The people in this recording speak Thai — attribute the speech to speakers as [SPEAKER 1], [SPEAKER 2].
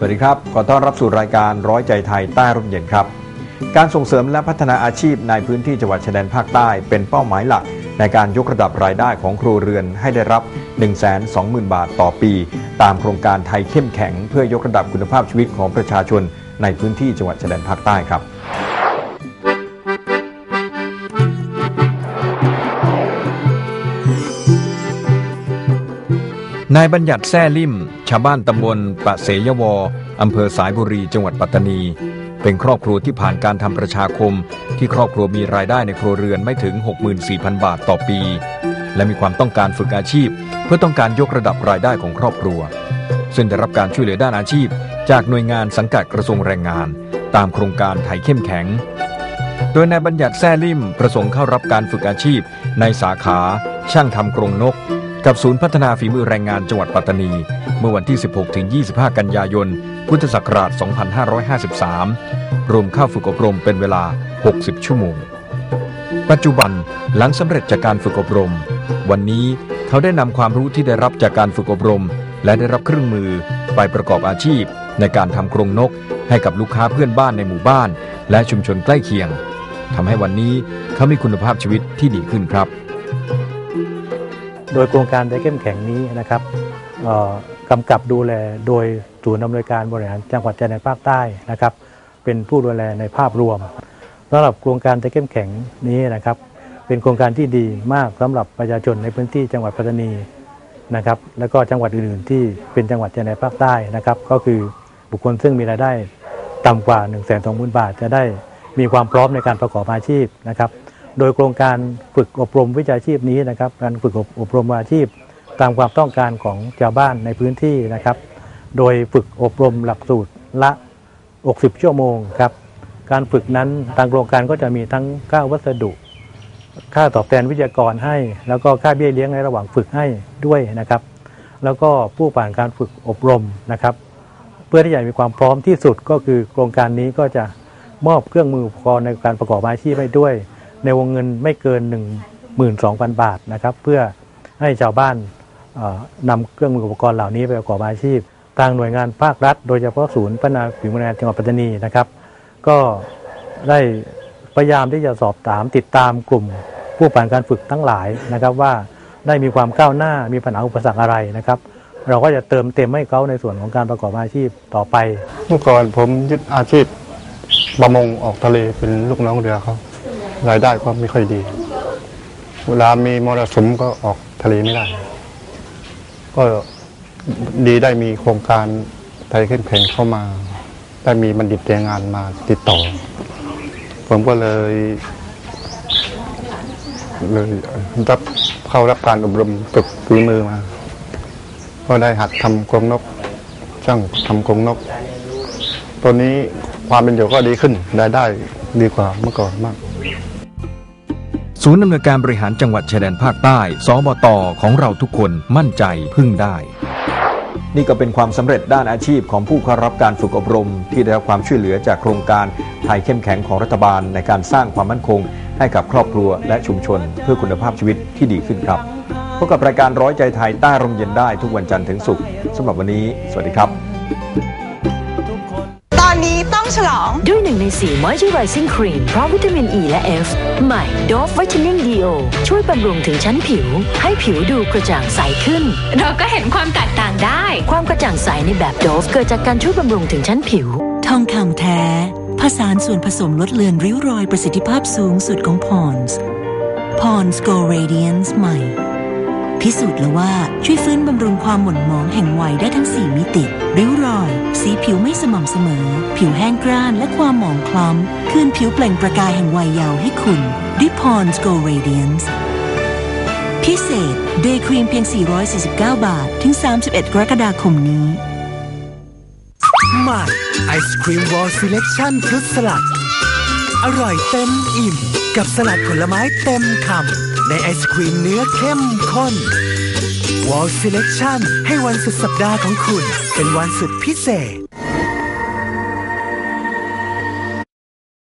[SPEAKER 1] สวัสดีครับ ขอต้อนรับสู่รายการร้อยใจไทยใต้ร่มเย็นครับ การส่งเสริมและพัฒนาอาชีพในพื้นที่จังหวัดชายแดนภาคใต้ เป็นเป้าหมายหลัก ในการยกระดับรายได้ของครัวเรือนให้ได้รับ 120,000 บาทต่อปี ตามโครงการไทยเข้มแข็ง เพื่อยกระดับคุณภาพชีวิตของประชาชนในพื้นที่จังหวัดชายแดนภาคใต้ครับ นายบัญญัติแซ่ลิ่มชาวบ้านตำบลปะเสยวออำเภอสายบุรีจังหวัดปัตตานี เป็นครอบครัวที่ผ่านการทำประชาคม ที่ครอบครัวมีรายได้ในครัวเรือนไม่ถึง 64,000 บาทต่อปี และมีความต้องการฝึกอาชีพ เพื่อต้องการยกระดับรายได้ของครอบครัว ซึ่งได้รับการช่วยเหลือด้านอาชีพ จากหน่วยงานสังกัดกระทรวงแรงงาน ตามโครงการไทยเข้มแข็ง โดยนายบัญญัติแซ่ลิ่มประสงค์เข้ารับการฝึกอาชีพ ในสาขาช่างทำกรงนก กับศูนย์พัฒนาฝีมือแรงงานจังหวัดปัตตานี เมื่อวันที่ 16-25 กันยายน พุทธศักราช 2553 รวมเข้าฝึกอบรมเป็นเวลา 60 ชั่วโมง ปัจจุบันหลังสำเร็จจากการฝึกอบรม วันนี้เขาได้นำความรู้ที่ได้รับจากการฝึกอบรม และได้รับเครื่องมือไปประกอบอาชีพ ในการทำกรงนก ให้กับลูกค้าเพื่อนบ้านในหมู่บ้าน และชุมชนใกล้เคียงทำให้วันนี้เขามีคุณภาพชีวิตที่ดีขึ้นครับ
[SPEAKER 2] โดยโครงการได้เข้มแข็งนี้นะครับกำกับดูแลโดยศูนย์อำนวยการบริหารจังหวัดชายแดนภาคใต้นะครับ เป็นผู้ดูแลในภาพรวมสำหรับโครงการได้เข้มแข็งนี้นะครับ เป็นโครงการที่ดีมากสำหรับประชาชนในพื้นที่จังหวัดปัตตานีนะครับแล้วก็จังหวัดอื่นๆ ที่เป็นจังหวัดชายแดนภาคใต้นะครับ ก็คือบุคคลซึ่งมีรายได้ต่ำกว่า 1 2 0 0 0 0 บาท จะได้มีความพร้อมในการประกอบอาชีพนะครับ โดยโครงการฝึกอบรมวิชาชีพนี้นะครับ การฝึกอบรมอาชีพ ตามความต้องการของชาวบ้านในพื้นที่นะครับ โดยฝึกอบรมหลักสูตรละ 60 ชั่วโมงครับ การฝึกนั้นทางโครงการก็จะมีทั้งค่าวัสดุ ค่าตอบแทนวิทยากรให้ แล้วก็ค่าเบี้ยเลี้ยงในระหว่างฝึกให้ด้วยนะครับ แล้วก็ผู้ผ่านการฝึกอบรมนะครับ เพื่อที่จะมีความพร้อมที่สุดก็คือโครงการนี้ก็จะมอบเครื่องมืออุปกรณ์ในการประกอบอาชีพให้ด้วย ในวงเงินไม่เกิน 12,000 บาทนะครับ เพื่อให้ชาวบ้านนำเครื่องมืออุปกรณ์เหล่านี้ไปประกอบอาชีพ ทางหน่วยงานภาครัฐ โดยเฉพาะศูนย์พัฒนาฝีมือแรงจังหวัดปัตตานีนะครับ ก็ได้พยายามที่จะสอบถามติดตามกลุ่มผู้ผ่านการฝึกทั้งหลายนะครับว่าได้มีความก้าวหน้ามีปัญหาอุปสรรคอะไรนะครับ เราก็จะเติมเต็มให้เขาในส่วนของการประกอบอาชีพต่อไป
[SPEAKER 3] เมื่อก่อนผมยึดอาชีพประมงออกทะเลเป็นลูกน้องเรือเขา รายได้ก็ไม่ค่อยดี เวลามีมรสุมก็ออกทะเลไม่ได้ ก็ดีได้มีโครงการไทยเข้มแข็งเข้ามา ได้มีบัณฑิตแรงงานมาติดต่อ ผมก็เลย เลยรับเข้ารับการอบรมฝึกฝีมือมา ก็ได้หัดทำกรงนกช่างทำกรงนกตัวนี้ความเป็นอยู่ก็ดีขึ้นรายได้ดีกว่าเมื่อก่อนมาก
[SPEAKER 1] ศูนย์อำเนวยการบริหารจังหวัดชายแดนภาคใต้ สบตของเราทุกคนมั่นใจพึ่งได้ นี่ก็เป็นความสำเร็จด้านอาชีพของผู้เข้ารับการฝึกอบรม ที่ได้รับความช่วยเหลือจากโครงการไทยเข้มแข็งของรัฐบาลในการสร้างความมั่นคง ให้กับครอบครัวและชุมชน เพื่อคุณภาพชีวิตที่ดีขึ้นครับพบกับรายการร้อยใจไทยใต้ร่มเย็นได้ทุกวันจันทร์ถึงศุกร์สำหรับวันนี้ สวัสดีครับ
[SPEAKER 4] ต้องฉลอง
[SPEAKER 5] ด้วยหนึ่งในสี่ Moisturizing Cream พร้อมวิตามินอ e ีและ F ใหม่ Dove Whitening Deo ช่วยบำรุงถึงชั้นผิว ให้ผิวดูกระจ่างใสขึ้น
[SPEAKER 4] เราก็เห็นความแตกต่างได้
[SPEAKER 5] ความกระจ่างใสในแบบ Dove เกิดจากการช่วยบำรุงถึงชั้นผิว
[SPEAKER 6] ทองคำแท้ ผสานส่วนผสมลดเลือนริ้วรอยประสิทธิภาพสูงสุดของ Pond's Pond's Go Radiance ใหม่ พิสูจน์แล้วว่าช่วยฟื้นบำรุงความหม่นหมองแห่งวัยได้ทั้ง 4 มิติ ริ้วรอย สีผิวไม่สม่ำเสมอ ผิวแห้งกร้านและความหมองคล้ำ คืนผิวเปล่งประกายแห่งวัยเยาว์ให้คุณด้วย Pond's Go Radiance พิเศษ Day Cream เพียง 449 บาท ถึง 31 กรกฎาคมนี้
[SPEAKER 7] ใหม่ไอศครีมวอลซีเล c ชั่นฟรุตสลัด อร่อยเต็มอิ่ม กับสลัดผลไม้เต็มคำ ในไอศครีมเนื้อเข้มข้น Wall Selection ให้วันสุดสัปดาห์ของคุณ เป็นวันสุดพิเศษ